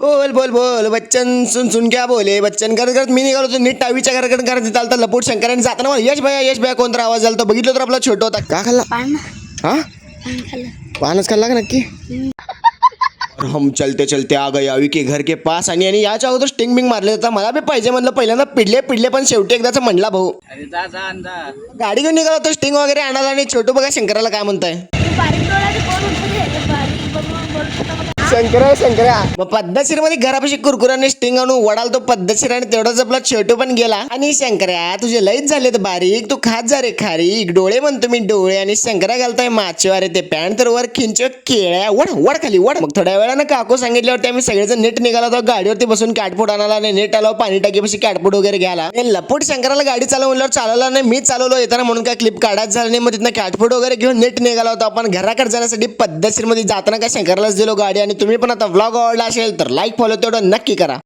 बोल बोल बोल. बच्चन सुन सुन क्या बोले? बच्चन करत करत मी निघालो होतो नीट टावीच्या घराकडे करत चालता लपूट शंकराने जाताना मला यश भया यश भया कोणता आवाज आला तो बघितलं तर आपला छोटा होता. का खाल्ला? पान. हा? पानच खाल्ला का नक्की? हम चलते चलते आ गए अवी के घर के पास. आणि आणि याच्या अगोदर स्टिंग बिंग मारले जाता मला बी पाहिजे म्हणलं पहिल्यांदा पिडले पिडले पण शेवटी एकदाच म्हणला भाऊ. अरे जा जा अंदा गाडी घेऊन निघाला होतो स्टिंग वगैरे आणायला आणि छोटू बघा शंकराला काय म्हणताय. शंकरा शंकरा मग पद्धतशीरमध्ये घरापाशी कुरकुराने स्टिंग आणून वडाल तो पद्धतशीर आणि तेवढाच आपला छोटू पण गेला आणि शंकरा तुझे लईच झालेत बारीक तू खात जा रे खारीक डोळे म्हणतो मी डोळे आणि शंकरा घालताय माचो अरे ते पॅन्ट तर वर खिंच केळ्या वड वड खाली वड. मग थोड्या वेळानं काकू सांगितल्यावरती आम्ही सगळेजण नीट निघाला होतो गाडीवरती बसून कॅटफूट आणाला आणि नीट आलो पाणी टाकीपाशी कॅटफूट वगैरे घ्यायला. लपूट शंकराला गाडी चालवल्यावर चालवला नाही मी चालवलो येताना म्हणून काय क्लिप काढायचं झालं नाही. मग तिथनं कॅटफूट वगैरे घेऊन नीट निघाला होता. आपण घराकडे जाण्यासाठी पद्धतशीरमध्ये जाताना काय शंकरालाच दिलो गाडी आणि तुम्ही पण आता व्लॉग आवडला असेल तर लाईक फॉलो तेवढं नक्की करा.